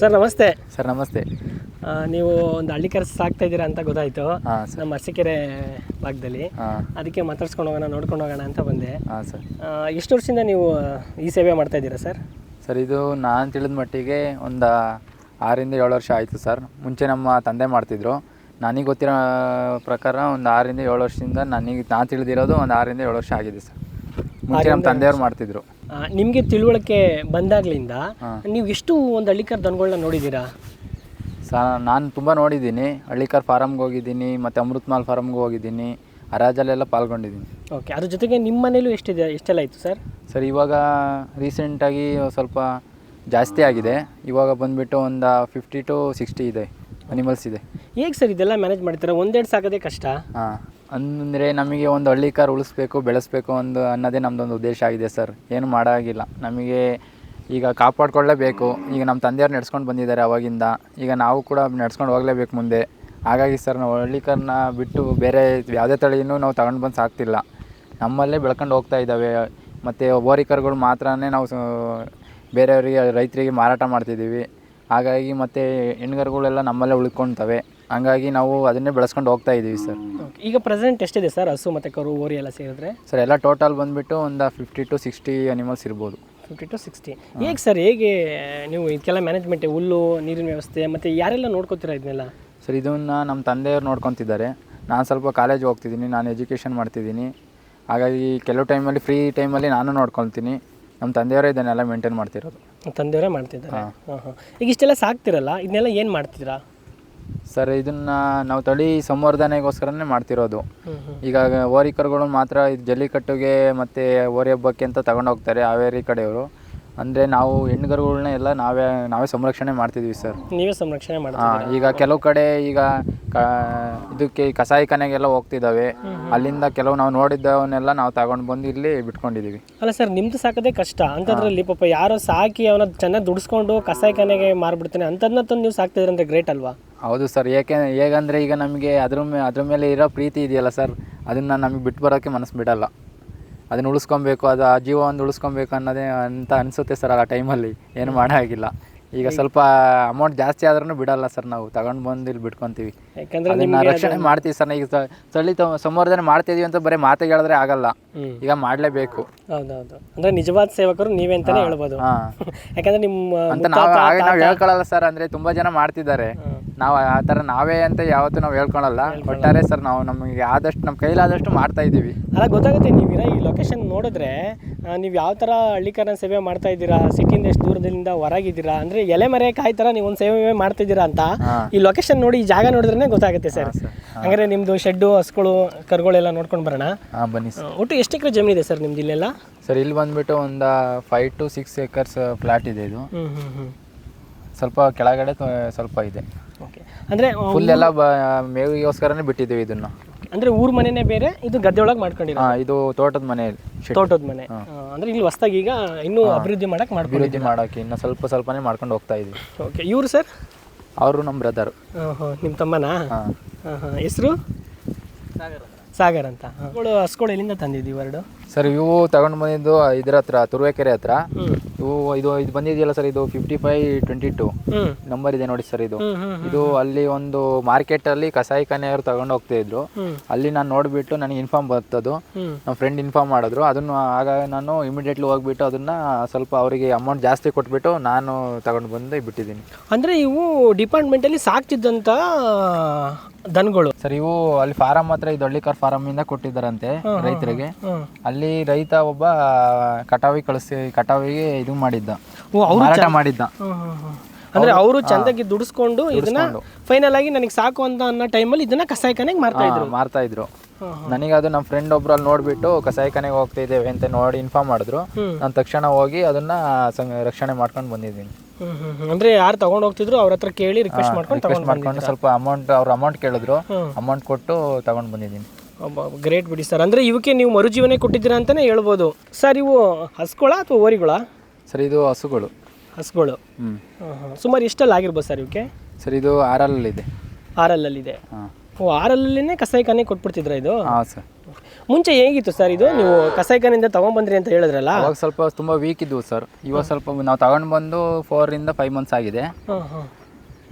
Sir ನಮಸ್ತೆ. Sir ನಮಸ್ತೆ. ಆ, ನೀವು ಒಂದು ಹಳ್ಳಿ ಕೆಲಸ ಸಾಕ್ತಾ ಇದ್ದೀರಾ ಅಂತ ಗೊತ್ತಾಯ್ತು. ಹಾಂ ಸರ್. ನಮ್ಮ ಅರಸೀಕೆರೆ ಭಾಗದಲ್ಲಿ. ಹಾಂ. ಅದಕ್ಕೆ ಮಾತಾಡ್ಸ್ಕೊಂಡು ಹೋಗೋಣ ನೋಡ್ಕೊಂಡು ಹೋಗೋಣ ಅಂತ ಬಂದೆ. ಹಾಂ ಸರ್. ಆ, ಎಷ್ಟು ವರ್ಷದಿಂದ ನೀವು ಈ ಸೇವೆ ಮಾಡ್ತಾ ಇದ್ದೀರಾ ಸರ್? ಸರ್ ಇದು ನಾನು ತಿಳಿದ ಮಟ್ಟಿಗೆ ಒಂದು ಆರಿಂದ ಏಳು ವರ್ಷ ಆಯಿತು ಸರ್. ಮುಂಚೆ ನಮ್ಮ ತಂದೆ ಮಾಡ್ತಿದ್ರು. ನನಗೆ ಗೊತ್ತಿರೋ ಪ್ರಕಾರ ಒಂದು ಆರಿಂದ ಏಳು ವರ್ಷದಿಂದ ನನಗೆ ನಾನು ತಿಳಿದಿರೋದು ಒಂದು ಆರಿಂದ ಏಳು ವರ್ಷ ಆಗಿದೆ ಸರ್. ಮುಂಚೆ ನಮ್ಮ ತಂದೆಯವ್ರು ಮಾಡ್ತಿದ್ರು. ನಿಮಗೆ ತಿಳುವಳಿಕೆ ಬಂದಾಗ್ಲಿಂದ ನೀವು ಎಷ್ಟು ಒಂದು ಹಳ್ಳಿಕರ್ ದನಗಳನ್ನ ನೋಡಿದ್ದೀರಾ? ಸ ನಾನು ತುಂಬ ನೋಡಿದ್ದೀನಿ. ಹಳ್ಳಿಕಾರ್ ಫಾರಮ್ಗೆ ಹೋಗಿದ್ದೀನಿ ಮತ್ತು ಅಮೃತ್ಮಾಲ್ ಫಾರಮ್ಗೆ ಹೋಗಿದ್ದೀನಿ ಹರಾಜಲ್ಲೆಲ್ಲ ಪಾಲ್ಗೊಂಡಿದ್ದೀನಿ. ಓಕೆ ಅದ್ರ ಜೊತೆಗೆ ನಿಮ್ಮ ಮನೇಲೂ ಎಷ್ಟಿದೆ ಎಷ್ಟೆಲ್ಲ ಆಯಿತು ಸರ್? ಸರ್ ಇವಾಗ ರೀಸೆಂಟಾಗಿ ಸ್ವಲ್ಪ ಜಾಸ್ತಿ ಆಗಿದೆ. ಇವಾಗ ಬಂದುಬಿಟ್ಟು ಒಂದು ಫಿಫ್ಟಿ ಟು ಸಿಕ್ಸ್ಟಿ ಇದೆ ಅನಿಮಲ್ಸ್ ಇದೆ. ಹೇಗೆ ಸರ್ ಇದೆಲ್ಲ ಮ್ಯಾನೇಜ್ ಮಾಡ್ತೀರಾ? ಒಂದೆರಡು ಸಾಕೋದೇ ಕಷ್ಟ. ಹಾಂ. ಅಂದರೆ ನಮಗೆ ಒಂದು ಹಳ್ಳಿ ಕಾರ್ ಉಳಿಸ್ಬೇಕು, ಬೆಳೆಸ್ಬೇಕು ಒಂದು ಅನ್ನೋದೇ ನಮ್ಮದೊಂದು ಉದ್ದೇಶ ಆಗಿದೆ ಸರ್. ಏನು ಮಾಡೋಂಗಿಲ್ಲ. ನಮಗೆ ಈಗ ಕಾಪಾಡ್ಕೊಳ್ಳೇಬೇಕು. ಈಗ ನಮ್ಮ ತಂದೆಯವ್ರು ನಡ್ಸ್ಕೊಂಡು ಬಂದಿದ್ದಾರೆ ಅವಾಗಿಂದ. ಈಗ ನಾವು ಕೂಡ ನಡ್ಸ್ಕೊಂಡು ಹೋಗಲೇಬೇಕು ಮುಂದೆ. ಹಾಗಾಗಿ ಸರ್, ನಾವು ಹಳ್ಳಿ ಕಾರ್ನ ಬಿಟ್ಟು ಬೇರೆ ಯಾವುದೇ ತಳಿನೂ ನಾವು ತಗೊಂಡು ಬಂದು ಸಾಕ್ತಿಲ್ಲ. ನಮ್ಮಲ್ಲೇ ಬೆಳ್ಕೊಂಡು ಹೋಗ್ತಾ ಇದ್ದಾವೆ. ಮತ್ತು ಬೋರಿಕರ್ಗಳು ಮಾತ್ರನೇ ನಾವು ಬೇರೆಯವರಿಗೆ, ರೈತರಿಗೆ ಮಾರಾಟ ಮಾಡ್ತಿದ್ದೀವಿ. ಹಾಗಾಗಿ ಮತ್ತು ಹೆಣ್ಗರುಗಳೆಲ್ಲ ನಮ್ಮಲ್ಲೇ ಉಳ್ಕೊಳ್ತವೆ. ಹಂಗಾಗಿ ನಾವು ಅದನ್ನೇ ಬೆಳೆಸ್ಕೊಂಡು ಹೋಗ್ತಾ ಇದ್ದೀವಿ ಸರ್. ಈಗ ಪ್ರೆಸೆಂಟ್ ಎಷ್ಟಿದೆ ಸರ್? ಹಸು ಮತ್ತು ಕರು ಓರಿ ಎಲ್ಲ ಸೇರಿದ್ರೆ? ಸರ್ ಎಲ್ಲ ಟೋಟಲ್ ಬಂದುಬಿಟ್ಟು ಒಂದು ಫಿಫ್ಟಿ ಟು ಸಿಕ್ಸ್ಟಿ ಅನಿಮಲ್ಸ್ ಇರ್ಬೋದು. ಫಿಫ್ಟಿ ಟು ಸಿಕ್ಸ್ಟಿ ಹೇಗೆ ಸರ್ ಹೇಗೆ ನೀವು ಇದಕ್ಕೆಲ್ಲ ಮ್ಯಾನೇಜ್ಮೆಂಟ್ ಹುಲ್ಲು ನೀರಿನ ವ್ಯವಸ್ಥೆ ಮತ್ತು ಯಾರೆಲ್ಲ ನೋಡ್ಕೋತೀರಾ ಇದನ್ನೆಲ್ಲ? ಸರ್ ಇದನ್ನು ನಮ್ಮ ತಂದೆಯವ್ರು ನೋಡ್ಕೊತಿದ್ದಾರೆ. ನಾನು ಸ್ವಲ್ಪ ಕಾಲೇಜ್ ಹೋಗ್ತಿದ್ದೀನಿ ನಾನು ಎಜುಕೇಷನ್ ಮಾಡ್ತಿದ್ದೀನಿ. ಹಾಗಾಗಿ ಕೆಲವು ಟೈಮಲ್ಲಿ ಫ್ರೀ ಟೈಮಲ್ಲಿ ನಾನು ನೋಡ್ಕೊಳ್ತೀನಿ. ನಮ್ಮ ತಂದೆಯವರೇ ಇದನ್ನೆಲ್ಲ ಮೇಂಟೈನ್ ಮಾಡ್ತಿರೋದು. ತಂದೆಯವರೇ ಮಾಡ್ತಿದ್ದಾರೆ? ಹಾಂ. ಹಾಂ ಈಗ ಇಷ್ಟೆಲ್ಲ ಸಾಕ್ತಿರಲ್ಲ ಇದನ್ನೆಲ್ಲ ಏನು ಮಾಡ್ತಿದ್ದೀರಾ ಸರ್, ಇದನ್ನ ನಾವು ತಳಿ ಸಂವರ್ಧನೆಗೋಸ್ಕರನೇ ಮಾಡ್ತಿರೋದು. ಈಗ ಓರಿಕರುಗಳು ಮಾತ್ರ ಇದು ಜಲ್ಲಿಕಟ್ಟುಗೆ ಮತ್ತೆ ಓರಿ ಹಬ್ಬಕ್ಕೆ ಅಂತ ತಗೊಂಡು ಹೋಗ್ತಾರೆ ಹಾವೇರಿ ಕಡೆಯವರು. ಅಂದರೆ ನಾವು ಹೆಣ್ಗರುಗಳನ್ನ ಎಲ್ಲ ನಾವೇ ನಾವೇ ಸಂರಕ್ಷಣೆ ಮಾಡ್ತಿದ್ವಿ ಸರ್ ನೀವೇ ಸಂರಕ್ಷಣೆ ಮಾಡ್ತೀವಿ ಈಗ ಕೆಲವು ಕಡೆ ಈಗ ಕ ಇದಕ್ಕೆ ಕಸಾಯಿಖಾನೆಗೆಲ್ಲ ಹೋಗ್ತಿದ್ದಾವೆ. ಅಲ್ಲಿಂದ ಕೆಲವು ನಾವು ನೋಡಿದ್ದವನ್ನೆಲ್ಲ ನಾವು ತಗೊಂಡು ಬಂದು ಇಲ್ಲಿ ಬಿಟ್ಕೊಂಡಿದೀವಿ. ಅಲ್ಲ ಸರ್ ನಿಮ್ದು ಸಾಕೋದೇ ಕಷ್ಟ. ಅಂಥದ್ರಲ್ಲಿ ಪಾಪ ಯಾರೋ ಸಾಕಿ ಅವನ ಚೆನ್ನಾಗಿ ದುಡಿಸ್ಕೊಂಡು ಕಸಾಯಿಖಾನೆಗೆ ಮಾರ್ಬಿಡ್ತಾನೆ ಅಂತದ್ನ ತಂದು ನೀವು ಸಾಕ್ತಿದ್ರೆ ಅಂದ್ರೆ ಗ್ರೇಟ್ ಅಲ್ವಾ? ಹೌದು ಸರ್ ಏಕೆ ಹೇಗಂದ್ರೆ ಈಗ ನಮಗೆ ಅದ್ರ ಮೇ ಅದ್ರ ಮೇಲೆ ಇರೋ ಪ್ರೀತಿ ಇದೆಯಲ್ಲ ಸರ್ ಅದನ್ನ ನಮಗೆ ಬಿಟ್ಟು ಬರೋಕ್ಕೆ ಮನಸ್ಸು ಬಿಡಲ್ಲ. ಅದನ್ನು ಉಳಿಸ್ಕೊಬೇಕು, ಅದು ಆ ಜೀವ ಒಂದು ಉಳಿಸ್ಕೊಬೇಕು ಅನ್ನೋದೇ ಅಂತ ಅನಿಸುತ್ತೆ ಸರ್ ಆ ಟೈಮಲ್ಲಿ ಏನು ಮಾಡೋ ಹಾಗಿಲ್ಲ ಈಗ ಸ್ವಲ್ಪ ಅಮೌಂಟ್ ಜಾಸ್ತಿ ಆದ್ರೂ ಬಿಡಲ್ಲ ಸರ್ ನಾವು. ತಗೊಂಡ್ ಬಂದು ಇಲ್ಲಿ ಬಿಟ್ಕೊಂತೀವಿ. ಯಾಕಂದರೆ ಅದನ್ನ ರಕ್ಷಣೆ ಮಾಡ್ತೀವಿ ಸರ್ ಈಗ ಸ- ತ- ಸಂವರ್ಧನೆ ಮಾಡ್ತಿದೀವಿ ಅಂತ ಬರೀ ಮಾತಿಗೆ ಹೇಳಿದ್ರೆ ಆಗಲ್ಲ. ಈಗ ಮಾಡ್ಲೇಬೇಕು. ಹೌದೌದು. ಅಂದ್ರೆ ನಿಜವಾದ ಸೇವಕರು ನೀವೇ ಅಂತಾನೆ ಹೇಳ್ಬೋದು. ಯಾಕಂದ್ರೆ ಯಾಕಂದರೆ ನಿಮ್ಮ ಅಂತ ನಾವು ಆಗ ನಾವು ಹೇಳ್ಕೊಳ್ಳಲ್ಲ ಸರ್ ಅಂದ್ರೆ ತುಂಬಾ ಜನ ಮಾಡ್ತಿದ್ದಾರೆ. ಹ್ಮ್. ನಾವು ಆ ತರ ನಾವೇ ಅಂತ ಯಾವತ್ತೂ ನಾವು ಹೇಳ್ಕೊಳಲ್ಲ ಒಟ್ಟಾರೆ ಸರ್ ನಾವು ನಮಗೆ ಆದಷ್ಟು ನಮ್ಮ ಕೈಲಾದಷ್ಟು ಮಾಡ್ತಾ ಇದ್ದೀವಿ. ಅಲ್ಲ ಗೊತ್ತಾಗುತ್ತೆ ನೀವಿರ ಈ ಲೊಕೇಶನ್ ನೋಡಿದ್ರೆ ನೀವು ಯಾವ ತರ ಹಳ್ಳಿಕರ ಸೇವೆ ಮಾಡ್ತಾ ಇದ್ದೀರಾ? ಸಿಟಿಯಿಂದ ಎಷ್ಟು ದೂರದಿಂದ ಹೊರಗಿದ್ದೀರಾ? ಅಂದರೆ ಎಲೆ ಮರೆ ಕಾಯಿ ತರ ನೀವು ಒಂದು ಸೇವೆ ಮಾಡ್ತಿದ್ದೀರಾ ಅಂತ ಈ ಲೊಕೇಶನ್ ನೋಡಿ ಈ ಜಾಗ ನೋಡಿದ್ರೆ ಗೊತ್ತಾಗುತ್ತೆ ಸರ್. ಹಾಗಂದ್ರೆ ಹಂಗಾರೆ ನಿಮ್ಮದು ಶೆಡ್ಡು ಹಸ್ಗಳು ಕರುಗಳೆಲ್ಲ ನೋಡ್ಕೊಂಡು ಬರೋಣ. ಬನ್ನಿ ಸರ್. ಒಟ್ಟು ಎಷ್ಟು ಎಕರೆ ಜಮೀನಿದೆ ಸರ್ ನಿಮ್ದು ಇಲ್ಲೆಲ್ಲ? ಸರ್ ಇಲ್ಲಿ ಬಂದ್ಬಿಟ್ಟು ಒಂದು five to six acres flat ಇದೆ ಇದು. ಸ್ವಲ್ಪ ಕೆಳಗಡೆ ಸ್ವಲ್ಪ ಇದೆ. ಓಕೆ ಅಂದರೆ ಫುಲ್ ಎಲ್ಲ ಮೇವಿಗೋಸ್ಕರನೇ ಬಿಟ್ಟಿದ್ದೀವಿ ಇದನ್ನು. ಅಂದರೆ ಊರ್ ಮನೆನೇ ಬೇರೆ ಇದು ಗದ್ದೆ ಒಳಗೆ ಮಾಡ್ಕೊಂಡಿರೋ ಹಾಂ ಇದು ತೋಟದ ಮನೆ ತೋಟದ ಮನೆ. ಆ, ಅಂದ್ರೆ ಇಲ್ಲಿ ಹೊಸ್ದಾಗಿ ಈಗ ಇನ್ನು ಅಭಿವೃದ್ಧಿ ಮಾಡಕ್ಕೆ ಮಾಡ್ಕೊಂಡು ಅಭಿವೃದ್ಧಿ ಮಾಡೋಕ್ಕೆ ಇನ್ನು ಸ್ವಲ್ಪ ಸ್ವಲ್ಪನೇ ಮಾಡ್ಕೊಂಡು ಹೋಗ್ತಾ ಇದ್ವಿ. ಓಕೆ ಇವ್ರು ಸರ್? ಅವರು ನಮ್ಮ ಬ್ರದರ್ ನಿಮ್ಮ ತಮ್ಮನಾ? ಹಾಂ. ಹೆಸರು? ಸಾಗರ್ ಅಂತ. ಹಸ್ಗಳು ಹಸ್ಗಳು ಎಲ್ಲಿಂದ ತಂದಿದ್ದೀವಿ ಎರಡು ಸರ್ ಇವು ತಗೊಂಡು ಬಂದಿದ್ದು ಇದ್ರ ಹತ್ರ ತುರುವೇಕೆರೆ ಹತ್ರ. ಇವು ಇದು ಇದು ಬಂದಿದೆಯಲ್ಲ ಸರ್ ಇದು fifty five twenty two number ಇದೆ ನೋಡಿ ಸರ್ ಇದು. ಇದು ಅಲ್ಲಿ ಒಂದು ಮಾರ್ಕೆಟಲ್ಲಿ ಕಸಾಯಿಖಾನೆಯವರು ತಗೊಂಡು ಹೋಗ್ತಾ ಇದ್ರು. ಅಲ್ಲಿ ನಾನು ನೋಡ್ಬಿಟ್ಟು ನನಗೆ ಇನ್ಫಾರ್ಮ್ ಬರ್ತದು ನಮ್ಮ ಫ್ರೆಂಡ್ ಇನ್ಫಾರ್ಮ್ ಮಾಡಿದ್ರು. ಅದನ್ನು ಆಗ ನಾನು ಇಮಿಡಿಯೇಟ್ಲಿ ಹೋಗ್ಬಿಟ್ಟು ಅದನ್ನ ಸ್ವಲ್ಪ ಅವರಿಗೆ ಅಮೌಂಟ್ ಜಾಸ್ತಿ ಕೊಟ್ಬಿಟ್ಟು ನಾನು ತಗೊಂಡು ಬಂದು ಬಿಟ್ಟಿದ್ದೀನಿ. ಅಂದ್ರೆ ಇವು ಡಿಪಾರ್ಟ್ಮೆಂಟಲ್ಲಿ ಸಾಕ್ತಿದ್ದಂತ ದನಗಳು ಸರ್ ಇವು ಅಲ್ಲಿ ಫಾರಂ ಹತ್ರ ಇದು ಹಳ್ಳಿಕಾರ್ ಫಾರಂ ಇಂದ ಕೊಟ್ಟಿದ್ದಾರಂತೆ ರೈತರಿಗೆ. ಅಲ್ಲಿ ರೈತ ಒಬ್ಬ ಕಟಾವಿ ಕಳಿಸಿ ಕಟಾವಿಗೆ ಇದು ಮಾಡಿದ್ದ. ಓ ಅವ್ರು ಮಾರಾಟ ಮಾಡಿದ್ದ. ಅಂದ್ರೆ ಅವರು ಚಂದಾಗಿ ದುಡಿಸ್ಕೊಂಡು ಇದನ್ನ ಫೈನಲ್ ಆಗಿ ನನಗೆ ಸಾಕು ಅಂತ ಅನ್ನೋ ಟೈಮಲ್ಲಿ ಇದನ್ನ ಕಸಾಯಿಖಾನೆಗೆ ಮಾರ್ತಾ ಇದ್ರು. ಮಾರ್ತಾ ಇದ್ರು. ನನಗೆ ಅದು ನಮ್ಮ ಫ್ರೆಂಡ್ ಒಬ್ರು ಅಲ್ಲಿ ನೋಡ್ಬಿಟ್ಟು ಕಸಾಯಿಖಾನೆಗೆ ಹೋಗ್ತಾ ಇದ್ದೇವೆ ಅಂತ ನೋಡಿ ಇನ್ಫಾರ್ಮ್ ಮಾಡಿದ್ರು. ನಾನು ತಕ್ಷಣ ಹೋಗಿ ಅದನ್ನ ಸಂಗ- ರಕ್ಷಣೆ ಮಾಡ್ಕೊಂಡು ಬಂದಿದ್ದೀನಿ. ಅಂದ್ರೆ ಯಾರು ತಗೊಂಡು ಹೋಗ್ತಿದ್ರು ಅವ್ರ ಹತ್ರ ಕೇಳಿ ರಿಕ್ವೆಸ್ಟ್ ಮಾಡ್ಕೊಂಡು ರಿಕ್ವೆಸ್ಟ್ ತಗೊಂಡು ಮಾಡ್ಕೊಂಡು ಸ್ವಲ್ಪ ಅಮೌಂಟ್ ಅವ್ರ ಅಮೌಂಟ್ ಕೇಳಿದ್ರು. ಹ್ಮ್. ಅಮೌಂಟ್ ಕೊಟ್ಟು ತಗೊಂಡು ಬಂದಿದ್ದೀನಿ. ಗ್ರೇಟ್ ಬಿಡಿ ಸರ್. ಅಂದರೆ ಇವಕ್ಕೆ ನೀವು ಮರುಜೀವನೇ ಕೊಟ್ಟಿದ್ದೀರಾ ಅಂತಲೇ ಹೇಳ್ಬೋದು. ಸರ್ ಇವು ಹಸುಗಳ ಅಥವಾ ಓರಿಗಳ? ಸರ್ ಇದು ಹಸುಗಳು. ಹಸುಗಳು. ಸುಮಾರು ಎಷ್ಟಲ್ಲಿ ಆಗಿರ್ಬೋದು ಸರ್ ಇವಕ್ಕೆ? ಸರ್ ಇದು ಆರಲ್ಲಿದೆ ಆರಲ್ಲಲ್ಲಿದೆ. ಓ ಆರಲ್ಲೇ ಕಸಾಯಿಖಾನೆ ಕೊಟ್ಬಿಡ್ತಿದ್ರ ಇದು? ಹಾಂ ಸರ್. ಮುಂಚೆ ಹೇಗಿತ್ತು ಸರ್ ಇದು? ನೀವು ಕಸಾಯಿಖಾನೆಯಿಂದ ತೊಗೊಂಡ್ಬಂದ್ರಿ ಅಂತ ಹೇಳಿದ್ರಲ್ಲ? ಅವಾಗ ಸ್ವಲ್ಪ ತುಂಬ ವೀಕ್ ಇದ್ವು ಸರ್. ಇವಾಗ ಸ್ವಲ್ಪ ನಾವು ತಗೊಂಡು ಬಂದು ಫೋರಿಂದ ಫೈವ್ ಮಂತ್ಸ್ ಆಗಿದೆ.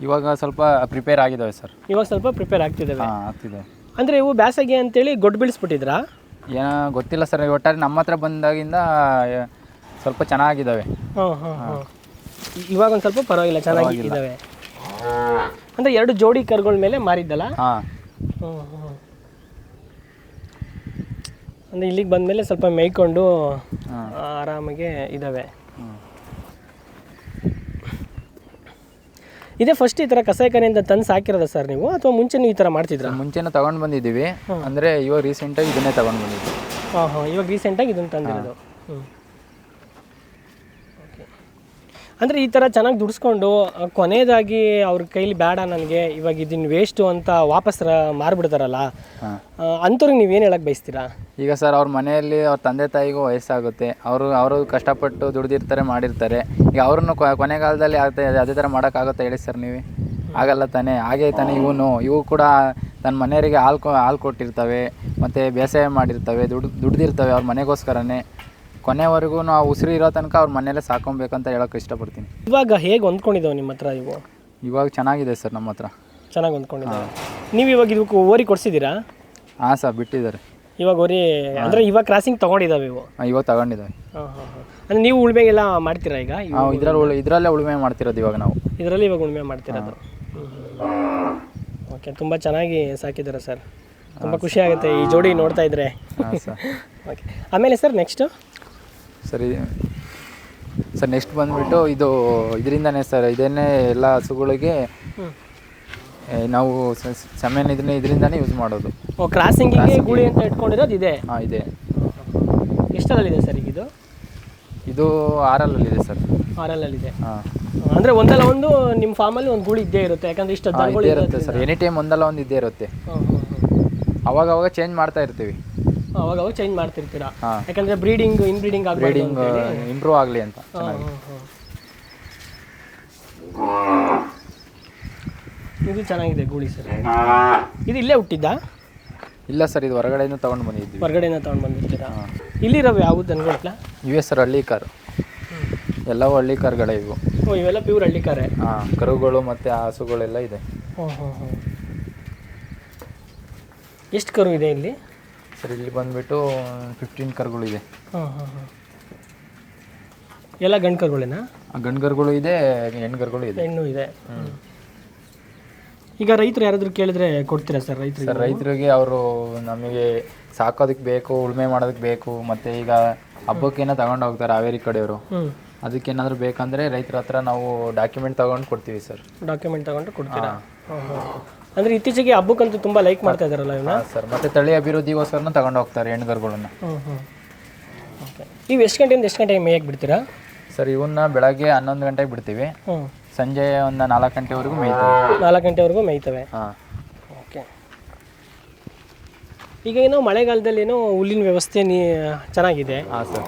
ಇವಾಗ ಸ್ವಲ್ಪ ಪ್ರಿಪೇರ್ ಆಗಿದ್ದಾವೆ ಸರ್. ಇವಾಗ ಸ್ವಲ್ಪ ಪ್ರಿಪೇರ್ ಆಗ್ತಿದ್ದಾವೆ ಹಾಂ ಆಗ್ತಿದೆ ಅಂದರೆ ಇವು ಬ್ಯಾಸಗೆ ಅಂತೇಳಿ ಗೊಡ್ಡು ಬೀಳಿಸ್ಬಿಟ್ಟಿದ್ರಾ? ಏನೋ ಗೊತ್ತಿಲ್ಲ ಸರ್ ಒಟ್ಟಾರೆ ನಮ್ಮ ಹತ್ರ ಬಂದಾಗಿಂದ ಸ್ವಲ್ಪ ಚೆನ್ನಾಗಿದ್ದಾವೆ. ಹಾಂ ಹಾಂ ಹಾಂ. ಇವಾಗ ಒಂದು ಸ್ವಲ್ಪ ಪರವಾಗಿಲ್ಲ ಚೆನ್ನಾಗಿ ಇದ್ದಾವೆ. ಅಂದರೆ ಎರಡು ಜೋಡಿ ಕರುಗಳ ಮೇಲೆ ಮಾರಿದ್ದಲ್ಲ? ಹಾಂ. ಹ್ಞೂ ಹ್ಞೂ ಅಂದರೆ ಇಲ್ಲಿಗೆ ಬಂದಮೇಲೆ ಸ್ವಲ್ಪ ಮೇಯ್ಕೊಂಡು ಆರಾಮಾಗೆ ಇದ್ದಾವೆ. ಇದೇ ಫಸ್ಟ್ ಈ ಥರ ಕಸಾಯಿಖಾನೆಯಿಂದ ತಂದು ಸಾಕಿರೋದ ಸರ್ ನೀವು? ಅಥವಾ ಮುಂಚೆ ನೀವು ಈ ಥರ ಮಾಡ್ತಿದ್ರಾ? ಮುಂಚೆನೇ ತಗೊಂಡು ಬಂದಿದ್ದೀವಿ. ಅಂದರೆ ಇವಾಗ ರೀಸೆಂಟಾಗಿ ಇದನ್ನೇ ತಗೊಂಡು ಬಂದಿದ್ವಿ ಹಾಂ ಹಾಂ. ಇವಾಗ ರೀಸೆಂಟಾಗಿ ಇದನ್ನು ತಂದಿರೋದು. ಹ್ಞೂ ಅಂದರೆ ಈ ಥರ ಚೆನ್ನಾಗಿ ದುಡಿಸ್ಕೊಂಡು ಕೊನೆಯದಾಗಿ ಅವ್ರ ಕೈಲಿ ಬೇಡ ನನಗೆ ಇವಾಗ ಇದನ್ನು ವೇಸ್ಟು ಅಂತ ವಾಪಸ್ ರ- ಮಾರ್ಬಿಡ್ತಾರಲ್ಲ ಅಂಥವ್ರಿಗೆ ನೀವೇನು ಹೇಳಕ್ಕೆ ಬಯಸ್ತೀರಾ? ಈಗ ಸರ್ ಅವ್ರ ಮನೆಯಲ್ಲಿ ಅವ್ರ ತಂದೆ ತಾಯಿಗೂ ವಯಸ್ಸಾಗುತ್ತೆ ಅವರು ಅವರು ಕಷ್ಟಪಟ್ಟು ದುಡ್ದಿರ್ತಾರೆ ಮಾಡಿರ್ತಾರೆ ಈಗ ಅವ್ರನ್ನು ಕೊನೆಗಾಲದಲ್ಲಿ ಅದೇ ಅದೇ ಥರ ಮಾಡೋಕ್ಕಾಗುತ್ತೆ ಹೇಳಿ ಸರ್ ನೀವು? ಆಗಲ್ಲ ತಾನೇ ಹಾಗೆ ತಾನೇ ಇವನು ಇವು ಕೂಡ ತನ್ನ ಮನೆಯವರಿಗೆ ಹಾಲು ಕೊ ಹಾಲು ಕೊಟ್ಟಿರ್ತವೆ ಮತ್ತು ಬೇಸಾಯ ಮಾಡಿರ್ತವೆ ದುಡ್ಡು ದುಡ್ದಿರ್ತವೆ ಅವ್ರ ಮನೆಗೋಸ್ಕರನೇ. ಕೊನೆವರೆಗೂ ನಾವು ಉಸಿರು ಇರೋ ತನಕ ಅವ್ರ ಮನೆಯಲ್ಲೇ ಸಾಕೊಬೇಕಂತ ಹೇಳೋಕೆ ಇಷ್ಟಪಡ್ತೀನಿ. ಇವಾಗ ಹೇಗೆ ಹೊಂದ್ಕೊಂಡಿದ್ದಾವೆ ನಿಮ್ಮ ಹತ್ರ ಇವು? ಇವಾಗ ಚೆನ್ನಾಗಿದೆ ಸರ್ ನಮ್ಮ ಹತ್ರ. ಚೆನ್ನಾಗಿ ಹೊಂದ್ಕೊಂಡಿದ್ದಾವೆ. ನೀವು ಇವಾಗ ಇದಕ್ಕೆ ಓರಿ ಕೊಡಿಸಿದ್ದೀರಾ? ಹಾಂ ಸರ್ ಬಿಟ್ಟಿದ್ದಾರೆ. ಇವಾಗ ಓರಿ ಅಂದರೆ ಇವಾಗ ಕ್ರಾಸಿಂಗ್ ತೊಗೊಂಡಿದ್ದಾವೆ ಇವು? ಹಾಂ, ಇವಾಗ ತಗೊಂಡಿದ್ದಾವೆ. ಹಾಂ ಹಾಂ ಹಾಂ. ಅಂದರೆ ನೀವು ಉಳ್ಮೆಗೆಲ್ಲ ಮಾಡ್ತೀರಾ ಈಗ? ನಾವು ಇದರಲ್ಲಿ ಇದರಲ್ಲೇ ಉಳುಮೆ ಮಾಡ್ತಿರೋದು ಇವಾಗ ನಾವು. ಇದರಲ್ಲಿ ಇವಾಗ ಉಳುಮೆ ಮಾಡ್ತಿರೋದು. ಓಕೆ ತುಂಬ ಚೆನ್ನಾಗಿ ಸಾಕಿದ್ದಾರೆ ಸರ್. ತುಂಬ ಖುಷಿ ಆಗುತ್ತೆ ಈ ಜೋಡಿ ನೋಡ್ತಾ ಇದ್ರೆ. ಹಾಂ ಸರ್. ಓಕೆ ಆಮೇಲೆ ಸರ್ ನೆಕ್ಸ್ಟು ಸರಿ. ಸರ್ ನೆಕ್ಸ್ಟ್ ಬಂದುಬಿಟ್ಟು ಇದು ಇದರಿಂದನೇ ಸರ್ ಇದನ್ನೇ ಎಲ್ಲ ಹಸುಗಳಿಗೆ ನಾವು ಸ- ಸಮೇನ್ ಇದನ್ನೇ ಇದರಿಂದನೇ ಯೂಸ್ ಮಾಡೋದು. ಓ ಕ್ರಾಸಿಂಗಿಗೆ ಗುಳಿ ಅಂತ ಇಟ್ಕೊಂಡಿರೋದು ಇದೆ? ಹಾಂ ಇದೆ. ಎಷ್ಟರಲ್ಲಿದೆ ಸರ್ ಈಗ ಇದು? ಇದು ಇದೆ ಸರ್. ಆರಲ್ಲಲ್ಲಿದೆ. ಹಾಂ. ಅಂದರೆ ಒಂದಲ್ಲ ಒಂದು ನಿಮ್ಮ ಫಾರ್ಮಲ್ಲಿ ಒಂದು ಗೂಳಿ ಇದ್ದೇ ಇರುತ್ತೆ ಯಾಕಂದ್ರೆ ಇಷ್ಟು ಇರುತ್ತೆ ಸರ್. ಎನಿ ಟೈಮ್ ಒಂದಲ್ಲ ಒಂದು ಇದ್ದೇ ಇರುತ್ತೆ. ಅವಾಗ ಅವಾಗ ಚೇಂಜ್ ಮಾಡ್ತಾ ಇರ್ತೀವಿ. ಅವಾಗ ಅವಾಗ ಚೇಂಜ್ ಮಾಡ್ತಿರ್ತೀರಾ? ಯಾಕಂದ್ರೆ breeding in breeding breeding improve ಆಗಲಿ ಅಂತ ಚೆನ್ನಾಗಿ ಇದು ಚೆನ್ನಾಗಿದೆ ಗೂಳಿ ಸರ್. ಇದು ಇಲ್ಲೇ ಹುಟ್ಟಿದ್ದ? ಇಲ್ಲ ಸರ್ ಇದು ಹೊರಗಡೆಯಿಂದ ತಗೊಂಡು ಬಂದಿದ್ವಿ. ಹೊರಗಡೆಯಿಂದ ತಗೊಂಡು ಬಂದಿರ್ತೀರಾ? ಇಲ್ಲಿರೋವು ಯಾವ ಯು ಇವೆ ಸರ್ ಹಳ್ಳಿ ಕಾರು. ಎಲ್ಲವೂ ಹಳ್ಳಿ ಕಾರ್ಗಳೇ ಇವು. ಓ ಇವೆಲ್ಲ ಪ್ಯೂರ್ ಹಳ್ಳಿಕಾರೆ ಹಾಂ ಕರುಗಳು ಮತ್ತು ಹಸುಗಳೆಲ್ಲ ಇದೆ. ಹ್ಞೂ ಹ್ಞೂ ಹ್ಞೂ ಎಷ್ಟು ಕರು ಇದೆ ಇಲ್ಲಿ? ಸರ್ ಇಲ್ಲಿ ಬಂದ್ಬಿಟ್ಟು ಫಿಫ್ಟೀನ್ ಕರುಗಳಿದೆ ಹಾಂ ಹಾಂ ಹಾಂ. ಎಲ್ಲ ಗಂಡು ಕರುಗಳೇನಾ? ಗಂಡು ಕರ್ಗಳು ಇದೆ ಹೆಣ್ಣು ಕರುಗಳು ಇದೆ. ಹೆಣ್ಣು ಇದೆ. ಈಗ ರೈತರು ಯಾರಾದರೂ ಕೇಳಿದ್ರೆ ಕೊಡ್ತೀರಾ ಸರ್ ರೈತರು ಸರ್ ರೈತರಿಗೆ ಅವರು ನಮಗೆ ಸಾಕೋದಕ್ಕೆ ಬೇಕು ಉಳುಮೆ ಮಾಡೋದಕ್ಕೆ ಬೇಕು ಮತ್ತು ಈಗ ಹಬ್ಬಕ್ಕೇನೋ ತಗೊಂಡು ಹೋಗ್ತಾರೆ ಹಾವೇರಿ ಕಡೆಯವರು. ಅದಕ್ಕೆ ಅದಕ್ಕೇನಾದರೂ ಬೇಕಂದರೆ ರೈತರ ಹತ್ರ ನಾವು ಡಾಕ್ಯುಮೆಂಟ್ ತಗೊಂಡು ಕೊಡ್ತೀವಿ ಸರ್. ಡಾಕ್ಯುಮೆಂಟ್ ತಗೊಂಡು ಕೊಡ್ತೀರಾ? ಅಂದರೆ ಇತ್ತೀಚೆಗೆ ಹಬ್ಬಕ್ಕಂತೂ ತುಂಬಾ ಲೈಕ್ ಮಾಡ್ತಾ ಇದಾರಲ್ಲ ಇವನ್ನ ಸರ್ ಮತ್ತೆ ತಳಿ ಅಭಿವೃದ್ಧಿಗೋಸ್ಕರನ ತಗೊಂಡು ಹೋಗ್ತಾರೆ ಹೆಣ್ಗರ್ಗಳನ್ನ ನೀವು ಎಷ್ಟು ಗಂಟೆಯಿಂದ ಎಷ್ಟು ಗಂಟೆಗೆ ಮೇಯಕ್ಕೆ ಬಿಡ್ತೀರಾ? ಸರ್ ಇವನ್ನ ಬೆಳಗ್ಗೆ ಹನ್ನೊಂದು ಗಂಟೆಗೆ ಬಿಡ್ತೀವಿ. ಸಂಜೆ ಒಂದು ನಾಲ್ಕು ಗಂಟೆವರೆಗೂ ಮೇಯ್ತೀವಿ. ನಾಲ್ಕು ಗಂಟೆವರೆಗೂ ಮೇಯ್ತವೆ. ಹಾಂ. ಓಕೆ ಈಗ ಏನೋ ಮಳೆಗಾಲದಲ್ಲಿ ಏನೋ ಹುಲ್ಲಿನ ವ್ಯವಸ್ಥೆ ನೀ ಚೆನ್ನಾಗಿದೆ. ಹಾಂ ಸರ್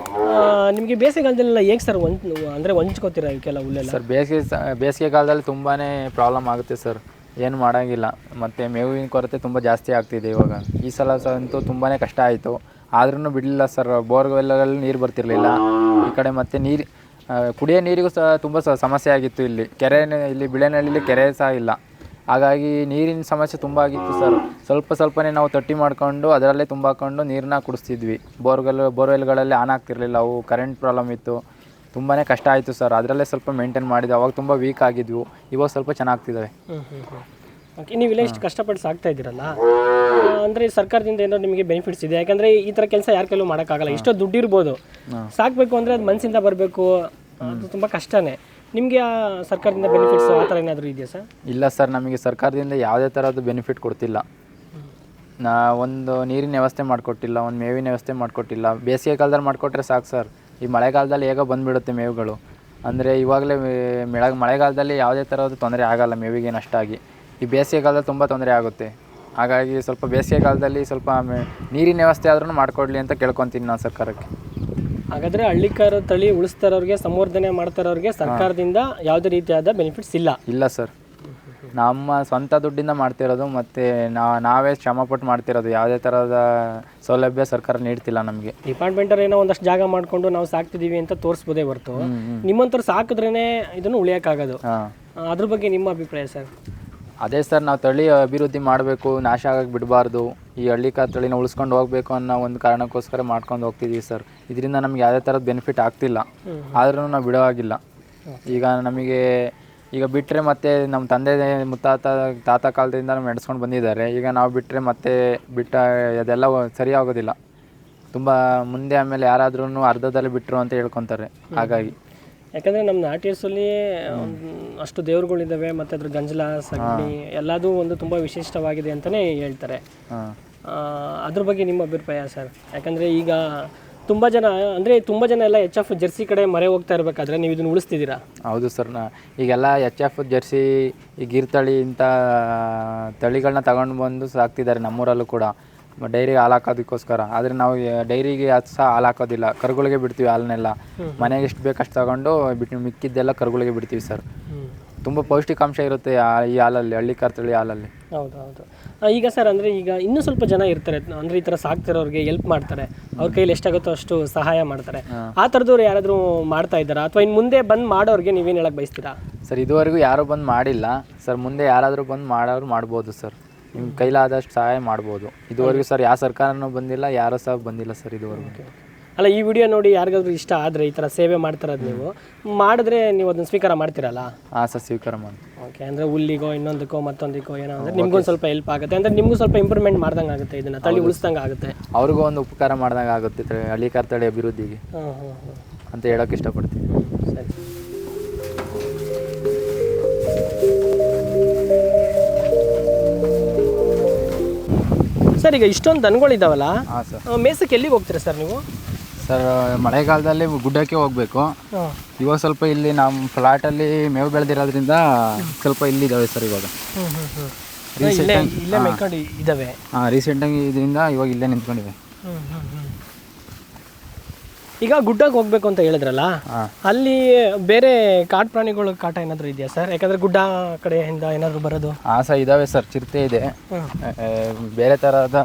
ನಿಮಗೆ ಬೇಸಿಗೆಗಾಲದಲ್ಲೆಲ್ಲ ಹೇಗೆ ಸರ್ ಒಂಚ್ ಅಂದರೆ ಹೊಂಚ್ಕೋತೀರಾ ಇವಕ್ಕೆಲ್ಲ ಹುಲ್ಲೆಲ್ಲ? ಸರ್ ಬೇಸಿಗೆ ಬೇಸಿಗೆ ಕಾಲದಲ್ಲಿ ತುಂಬಾ ಪ್ರಾಬ್ಲಮ್ ಆಗುತ್ತೆ ಸರ್ ಏನು ಮಾಡೋಂಗಿಲ್ಲ. ಮತ್ತು ಮೇವಿನ ಕೊರತೆ ತುಂಬ ಜಾಸ್ತಿ ಆಗ್ತಿದೆ ಇವಾಗ. ಈ ಸಲ ಸಹ ಅಂತೂ ತುಂಬಾ ಕಷ್ಟ ಆಯಿತು. ಆದ್ರೂ ಬಿಡಲಿಲ್ಲ ಸರ್. ಬೋರ್ವೆಲ್ಗಳಲ್ಲಿ ನೀರು ಬರ್ತಿರಲಿಲ್ಲ. ಈ ಕಡೆ ಮತ್ತು ನೀರು ಕುಡಿಯೋ ನೀರಿಗೂ ಸಹ ತುಂಬ ಸಮಸ್ಯೆ ಆಗಿತ್ತು ಇಲ್ಲಿ. ಕೆರೆ ಇಲ್ಲಿ ಬಿಳೆನಹಳ್ಳಿಲಿ ಕೆರೆ ಸಹ ಇಲ್ಲ. ಹಾಗಾಗಿ ನೀರಿನ ಸಮಸ್ಯೆ ತುಂಬ ಆಗಿತ್ತು ಸರ್. ಸ್ವಲ್ಪ ಸ್ವಲ್ಪನೇ ನಾವು ತಟ್ಟಿ ಮಾಡಿಕೊಂಡು ಅದರಲ್ಲೇ ತುಂಬಾಕೊಂಡು ನೀರನ್ನ ಕುಡಿಸ್ತಿದ್ವಿ. ಬೋರ್ವೆಲ್, ಬೋರ್ವೆಲ್ಗಳಲ್ಲಿ ಆನ್ ಆಗ್ತಿರಲಿಲ್ಲ. ಅವು ಕರೆಂಟ್ ಪ್ರಾಬ್ಲಮ್ ಇತ್ತು. ತುಂಬಾ ಕಷ್ಟ ಆಯಿತು ಸರ್. ಅದರಲ್ಲೇ ಸ್ವಲ್ಪ ಮೇಂಟೈನ್ ಮಾಡಿದ್ವಿ ಅವಾಗ ತುಂಬ ವೀಕ್ ಆಗಿದ್ವು. ಇವಾಗ ಸ್ವಲ್ಪ ಚೆನ್ನಾಗ್ತಿದ್ದಾವೆ ಓಕೆ ನೀವೆಲ್ಲ ಇಷ್ಟು ಕಷ್ಟಪಟ್ಟು ಸಾಕ್ತಾ ಇದ್ದೀರಲ್ಲ? ಅಂದರೆ ಸರ್ಕಾರದಿಂದ ಏನೋ ನಿಮಗೆ ಬೆನಿಫಿಟ್ಸ್ ಇದೆ. ಯಾಕಂದರೆ ಈ ಥರ ಕೆಲಸ ಯಾರ ಕೈಲೂ ಮಾಡೋಕ್ಕಾಗಲ್ಲ. ಇಷ್ಟೋ ದುಡ್ಡು ಇರ್ಬೋದು. ಸಾಕಬೇಕು ಅಂದರೆ ಅದು ಮನಸ್ಸಿಂದ ಬರಬೇಕು. ಅದು ತುಂಬ ಕಷ್ಟನೇ. ನಿಮಗೆ ಆ ಸರ್ಕಾರದಿಂದ ಬೆನಿಫಿಟ್ಸ್ ಆ ಥರ ಏನಾದರೂ ಇದೆಯಾ ಸರ್? ಇಲ್ಲ ಸರ್ ನಮಗೆ ಸರ್ಕಾರದಿಂದ ಯಾವುದೇ ಥರದ್ದು ಬೆನಿಫಿಟ್ ಕೊಡ್ತಿಲ್ಲ. ನಾ ಒಂದು ನೀರಿನ ವ್ಯವಸ್ಥೆ ಮಾಡಿಕೊಟ್ಟಿಲ್ಲ ಒಂದು ಮೇವಿನ ವ್ಯವಸ್ಥೆ ಮಾಡಿಕೊಟ್ಟಿಲ್ಲ. ಬೇಸಿಗೆ ಕಾಲದಲ್ಲಿ ಮಾಡಿಕೊಟ್ರೆ ಸಾಕು ಸರ್. ಈ ಮಳೆಗಾಲದಲ್ಲಿ ಹೇಗೋ ಬಂದುಬಿಡುತ್ತೆ ಮೇವುಗಳು. ಅಂದರೆ ಇವಾಗಲೇ ಮೇಳ ಮಳೆಗಾಲದಲ್ಲಿ ಯಾವುದೇ ಥರದ ತೊಂದರೆ ಆಗಲ್ಲ ಮೇವಿಗೆ ನಷ್ಟ ಆಗಿ. ಈ ಬೇಸಿಗೆ ಕಾಲದಲ್ಲಿ ತುಂಬ ತೊಂದರೆ ಆಗುತ್ತೆ. ಹಾಗಾಗಿ ಸ್ವಲ್ಪ ಬೇಸಿಗೆ ಕಾಲದಲ್ಲಿ ಸ್ವಲ್ಪ ಮೆ- ನೀರಿನ ವ್ಯವಸ್ಥೆ ಆದ್ರೂ ಮಾಡಿಕೊಡ್ಲಿ ಅಂತ ಕೇಳ್ಕೊತೀನಿ ನಾನು ಸರ್ಕಾರಕ್ಕೆ. ಹಾಗಾದರೆ ಹಳ್ಳಿಕಾರ ತಳಿ ಉಳಿಸ್ತಾರವ್ರಿಗೆ ಸಂವರ್ಧನೆ ಮಾಡ್ತಾರವ್ರಿಗೆ ಸರ್ಕಾರದಿಂದ ಯಾವುದೇ ರೀತಿಯಾದ ಬೆನಿಫಿಟ್ಸ್ ಇಲ್ಲ. ಇಲ್ಲ ಸರ್. ನಮ್ಮ ಸ್ವಂತ ದುಡ್ಡಿಂದ ಮಾಡ್ತಿರೋದು ಮತ್ತು ನಾವೇ ಶ್ರಮಪಟ್ಟು ಮಾಡ್ತಿರೋದು. ಯಾವುದೇ ಥರದ ಸೌಲಭ್ಯ ಸರ್ಕಾರ ನೀಡ್ತಿಲ್ಲ ನಮಗೆ. ಡಿಪಾರ್ಟ್ಮೆಂಟರ್ ಏನೋ ಒಂದಷ್ಟು ಜಾಗ ಮಾಡ್ಕೊಂಡು ನಾವು ಸಾಕ್ತಿದ್ದೀವಿ ಅಂತ ತೋರಿಸ್ಬೋದೇ ಹೊರತು. ನಿಮ್ಮಂಥವ್ರು ಸಾಕಿದ್ರೇ ಇದನ್ನು ಉಳಿಯೋಕ್ಕಾಗೋದು. ಅದ್ರ ಬಗ್ಗೆ ನಿಮ್ಮ ಅಭಿಪ್ರಾಯ ಸರ್? ಅದೇ ಸರ್ ನಾವು ತಳಿ ಅಭಿವೃದ್ಧಿ ಮಾಡಬೇಕು ನಾಶ ಆಗಕ್ಕೆ ಬಿಡಬಾರ್ದು. ಈ ಹಳ್ಳಿಕಾರ್ ತಳಿನ ಉಳಿಸ್ಕೊಂಡು ಹೋಗಬೇಕು ಅನ್ನೋ ಒಂದು ಕಾರಣಕ್ಕೋಸ್ಕರ ಮಾಡ್ಕೊಂಡು ಹೋಗ್ತಿದ್ದೀವಿ ಸರ್. ಇದರಿಂದ ನಮ್ಗೆ ಯಾವುದೇ ಥರದ ಬೆನಿಫಿಟ್ ಆಗ್ತಿಲ್ಲ. ಆದ್ರೂ ನಾವು ಬಿಡೋವಾಗಿಲ್ಲ. ಈಗ ನಮಗೆ ಈಗ ಬಿಟ್ಟರೆ ಮತ್ತೆ ನಮ್ಮ ತಂದೆ ಮುತ್ತಾತ ತಾತ ಕಾಲದಿಂದ ನಡೆಸ್ಕೊಂಡು ಬಂದಿದ್ದಾರೆ. ಈಗ ನಾವು ಬಿಟ್ಟರೆ ಮತ್ತೆ ಬಿಟ್ಟ ಅದೆಲ್ಲ ಸರಿ ಆಗೋದಿಲ್ಲ. ತುಂಬ ಮುಂದೆ ಆಮೇಲೆ ಯಾರಾದ್ರೂ ಅರ್ಧದಲ್ಲಿ ಬಿಟ್ಟರು ಅಂತ ಹೇಳ್ಕೊತಾರೆ. ಹಾಗಾಗಿ. ಯಾಕಂದರೆ ನಮ್ಮ ನಾಟ್ಯಸಲ್ಲಿ ಅಷ್ಟು ದೇವ್ರುಗಳಿದ್ದಾವೆ ಮತ್ತು ಅದ್ರ ಗಂಜಲ ಸಗಣಿ ಎಲ್ಲದೂ ಒಂದು ತುಂಬ ವಿಶಿಷ್ಟವಾಗಿದೆ ಅಂತಲೇ ಹೇಳ್ತಾರೆ. ಅದ್ರ ಬಗ್ಗೆ ನಿಮ್ಮ ಅಭಿಪ್ರಾಯ ಸರ್? ಯಾಕಂದರೆ ಈಗ ತುಂಬ ಜನ ಅಂದರೆ ತುಂಬ ಜನ ಎಲ್ಲ ಎಚ್ ಎಫ್ ಜರ್ಸಿ ಕಡೆ ಮರೆ ಹೋಗ್ತಾ ಇರಬೇಕಾದ್ರೆ ನೀವು ಇದನ್ನು ಉಳಿಸ್ತಿದ್ದೀರಾ? ಹೌದು ಸರ್ ನಾ ಈಗೆಲ್ಲ ಎಚ್ ಎಫ್ ಜರ್ಸಿ ಈ ಗಿರ್ ತಳಿ ಇಂಥ ತಳಿಗಳನ್ನ ತಗೊಂಡು ಬಂದು ಸಾಕ್ತಿದ್ದಾರೆ ನಮ್ಮೂರಲ್ಲೂ ಕೂಡ. ಡೈರಿಗೆ ಹಾಲು ಹಾಕೋದಕ್ಕೋಸ್ಕರ ಆದರೆ ನಾವು ಡೈರಿಗೆ ಅದು ಸಹ ಹಾಲು ಹಾಕೋದಿಲ್ಲ ಕರುಗಳಿಗೆ ಬಿಡ್ತೀವಿ ಹಾಲನ್ನೆಲ್ಲ. ಮನೆಗೆ ಎಷ್ಟು ಬೇಕಷ್ಟು ತಗೊಂಡು ಬಿಟ್ಟು ಮಿಕ್ಕಿದ್ದೆಲ್ಲ ಕರುಗಳಿಗೆ ಬಿಡ್ತೀವಿ ಸರ್. ತುಂಬ ಪೌಷ್ಟಿಕಾಂಶ ಇರುತ್ತೆ ಆ- ಈ ಹಾಲಲ್ಲಿ ಹಳ್ಳಿ ತಳಿ ಹಾಲಲ್ಲಿ. ಹೌದು ಹೌದು ಆ, ಈಗ ಸರ್ ಅಂದರೆ ಈಗ ಇನ್ನೂ ಸ್ವಲ್ಪ ಜನ ಇರ್ತಾರೆ. ಅಂದರೆ ಈ ಥರ ಸಾಕ್ತಿರೋರಿಗೆ ಹೆಲ್ಪ್ ಮಾಡ್ತಾರೆ. ಅವ್ರ ಕೈಲಿ ಎಷ್ಟಾಗುತ್ತೋ ಅಷ್ಟು ಸಹಾಯ ಮಾಡ್ತಾರೆ. ಆ ಥರದವ್ರು ಯಾರಾದರೂ ಮಾಡ್ತಾ ಇದ್ದಾರಾ? ಅಥವಾ ಇನ್ನು ಮುಂದೆ ಬಂದು ಮಾಡೋರಿಗೆ ನೀವೇನು ಹೇಳಕ್ಕೆ ಬಯಸ್ತೀರಾ? ಸರ್ ಇದುವರೆಗೂ ಯಾರೂ ಬಂದು ಮಾಡಿಲ್ಲ. ಸರ್ ಮುಂದೆ ಯಾರಾದರೂ ಬಂದು ಮಾಡೋರು ಮಾಡ್ಬೋದು ಸರ್. ನಿಮ್ಮ ಕೈಲಾದಷ್ಟು ಸಹಾಯ ಮಾಡ್ಬೋದು. ಇದುವರೆಗೂ ಸರ್ ಯಾವ ಸರ್ಕಾರನೂ ಬಂದಿಲ್ಲ ಯಾರೂ ಸಹ ಬಂದಿಲ್ಲ ಸರ್ ಇದುವರೆಗೂ. ಅಲ್ಲ ಈ ವಿಡಿಯೋ ನೋಡಿ ಯಾರಿಗಾದ್ರೂ ಇಷ್ಟ ಆದರೆ ಈ ಥರ ಸೇವೆ ಮಾಡ್ತಿರೋದು ನೀವು ಮಾಡಿದ್ರೆ ನೀವು ಅದನ್ನು ಸ್ವೀಕಾರ ಮಾಡ್ತೀರಲ್ಲ? ಹಾಂ ಸರ್ ಸ್ವೀಕಾರ ಮಾಡಿ ಓಕೆ ಅಂದರೆ ಹುಲ್ಲಿಗೋ ಇನ್ನೊಂದಕ್ಕೋ ಮತ್ತೊಂದಕ್ಕೋ ಏನೋ ಅಂದರೆ ನಿಮ್ಗೊಂದು ಸ್ವಲ್ಪ ಹೆಲ್ಪ್ ಆಗುತ್ತೆ. ಅಂದರೆ ನಿಮಗೂ ಸ್ವಲ್ಪ ಇಂಪ್ರೂವ್ಮೆಂಟ್ ಮಾಡ್ದಂಗೆ ಆಗುತ್ತೆ ಇದನ್ನು ತಳಿ ಉಳಿಸ್ದಂಗೆ ಆಗುತ್ತೆ. ಅವ್ರಿಗೂ ಒಂದು ಉಪಕಾರ ಮಾಡ್ದಂಗೆ ಆಗುತ್ತೆ ತ- ಹಳ್ಳಿಕಾರ್ ತಳಿ ಅಭಿವೃದ್ಧಿಗೆ. ಹಾಂ ಹಾಂ ಹಾಂ. ಅಂತ ಹೇಳೋಕೆ ಇಷ್ಟಪಡ್ತೀನಿ. ಸರಿ. ಸರ್ ಈಗ ಇಷ್ಟೊಂದು ದನಗಳಿದಾವಲ್ಲ ಹಾಂ ಸರ್. ಆ, ಮೇಸಕ್ಕೆ ಎಲ್ಲಿಗೆ ಹೋಗ್ತೀರಾ ಸರ್ ನೀವು? ಸರ್ ಮಳೆಗಾಲದಲ್ಲಿ ಗುಡ್ಡಕ್ಕೆ ಹೋಗ್ಬೇಕು. ಇವಾಗ ಸ್ವಲ್ಪ ಇಲ್ಲಿ ನಮ್ಮ ಫ್ಲಾಟಲ್ಲಿ ಮೇವು ಬೆಳೆದಿರೋದ್ರಿಂದ ಸ್ವಲ್ಪ ಇಲ್ಲಿದ್ದಾವೆ ಸರ್ ಇವಾಗ. ಇಲ್ಲೇ ಇಲ್ಲೇ ಮೇಯ್ಕೊಂಡು ಇದ್ದಾವೆ ಹಾಂ ರೀಸೆಂಟಾಗಿ ಇದರಿಂದ ಇವಾಗ ಇಲ್ಲೇ ನಿಂತ್ಕೊಂಡಿವೆ. ಈಗ ಗುಡ್ಡಕ್ಕೆ ಹೋಗ್ಬೇಕು ಅಂತ ಹೇಳಿದ್ರಲ್ಲ ಅಲ್ಲಿ ಬೇರೆ ಕಾಡು ಪ್ರಾಣಿಗಳು ಕಾಟ ಏನಾದರೂ ಇದೆಯಾ ಸರ್? ಯಾಕಂದ್ರೆ ಗುಡ್ಡ ಕಡೆಯಿಂದ ಏನಾದರೂ ಬರೋದು? ಹಾಂ ಸರ್ ಇದಾವೆ ಸರ್ ಚಿರತೆ ಇದೆ. ಬೇರೆ ಥರದ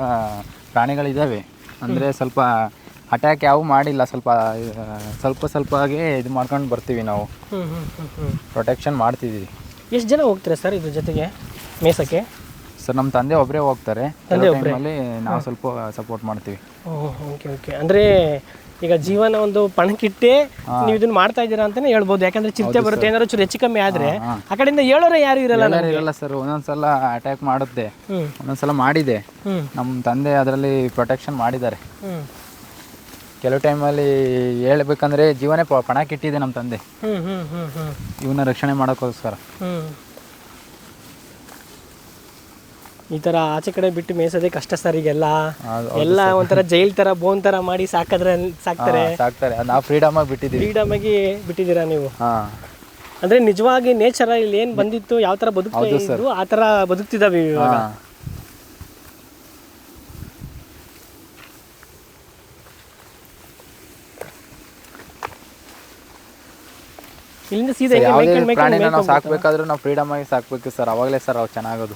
ಪ್ರಾಣಿಗಳಿದ್ದಾವೆ ಅಂದರೆ ಸ್ವಲ್ಪ ಅಟ್ಯಾಕ್ ಯಾವ ಮಾಡಿಲ್ಲ. ಸ್ವಲ್ಪ ಸ್ವಲ್ಪ ಸ್ವಲ್ಪ ಆಗಿ ಇದು ಮಾಡ್ಕೊಂಡು ಬರ್ತೀವಿ ನಾವು. ಹ್ಞೂ ಹ್ಞೂ ಹ್ಞೂ ಹ್ಞೂ ಪ್ರೊಟೆಕ್ಷನ್ ಮಾಡ್ತಿದ್ದೀವಿ ಎಷ್ಟು ಜನ ಹೋಗ್ತೀರಾ ಸರ್ ಇದ್ರ ಜೊತೆಗೆ ಮೇಸಕ್ಕೆ? ಸರ್ ನಮ್ಮ ತಂದೆ ಒಬ್ಬರೇ ಹೋಗ್ತಾರೆ. ತಂದೆ ಟೈಮಲ್ಲಿ ನಾವು ಸ್ವಲ್ಪ ಸಪೋರ್ಟ್ ಮಾಡ್ತೀವಿ. Okay okay. ಅಂದರೆ ಈಗ ಜೀವನ ಒಂದು ಪಣಕ್ಕಿಟ್ಟೆ ನೀವು ಇದನ್ನ ಮಾಡ್ತಾ ಇದ್ದೀರಾ ಅಂತಾನೆ ಹೇಳ್ಬೋದು. ಯಾಕಂದ್ರೆ ಚಿಂತೆ ಬರುತ್ತೆ. ಏನಾದ್ರು ಚೂರು ಹೆಚ್ಚು ಕಮ್ಮಿ ಆದ್ರೆ ಆ ಕಡೆಯಿಂದ ಹೇಳೋರೆ ಯಾರು ಇರಲ್ಲ ಎಲ್ಲರೂ ಇರಲ್ಲ ಸರ್. ಒಂದೊಂದ್ಸಲ ಅಟ್ಯಾಕ್ ಮಾಡುತ್ತೆ. ಒಂದೊಂದ್ಸಲ ಮಾಡಿದೆ. ನಮ್ಮ ತಂದೆ ಅದರಲ್ಲಿ ಪ್ರೊಟೆಕ್ಷನ್ ಮಾಡಿದ್ದಾರೆ. ಕೆಲವು ಟೈಮಲ್ಲಿ ಹೇಳ್ಬೇಕಂದ್ರೆ ಜೀವನೇ ಪಣ ಪಣಕ್ಕಿಟ್ಟಿದೆ ನಮ್ಮ ತಂದೆ. ಹ್ಮ್ ಹ್ಮ್ ಹ್ಮ್ ಹ್ಮ್. ಇವನ್ನ ರಕ್ಷಣೆ ಮಾಡೋಕ್ಕೋಸ್ಕರ. ಹ್ಮ್. ಈ ತರ ಆಚೆ ಕಡೆ ಬಿಟ್ಟು ಮೇಯ್ಸೋದೇ ಕಷ್ಟ ಸರ್ ಈಗೆಲ್ಲ. ಎಲ್ಲಾ ಎಲ್ಲ ಒಂಥರ ಜೈಲ್ ತರ ಬೋನ್ ತರ ಮಾಡಿ ಸಾಕಿದ್ರೆ ಸಾಕ್ತಾರೆ. ಸಾಕ್ತಾರೆ. ನಾವು ಫ್ರೀಡಮ್ ಆಗಿ ಬಿಟ್ಟಿದ್ದೀವಿ. ಫ್ರೀಡಮ್ ಆಗಿ ಬಿಟ್ಟಿದ್ದೀರಾ ನೀವು? ಹಾಂ. ಅಂದ್ರೆ ನಿಜವಾಗಿ ನೇಚರ್ ಇಲ್ಲಿ ಏನ್ ಬಂದಿತ್ತು ಯಾವ ತರ ಬದುಕ್ತಾ ಇದ್ರು ಆ ತರ ಬದುಕ್ತಿದಾವೆ ಇವಾಗ. ಹಾಂ. ಇಲ್ಲಿಂದ ಸೀದಾ ಪ್ರಾಣಿನ ನಾವು ಸಾಕ್ಬೇಕಾದ್ರೂ ನಾವು ಫ್ರೀಡಮ್ ಆಗಿ ಸಾಕ್ಬೇಕು ಸರ್ ಅವಾಗಲೇ ಸರ್ ಅವು ಚೆನ್ನಾಗೋದು.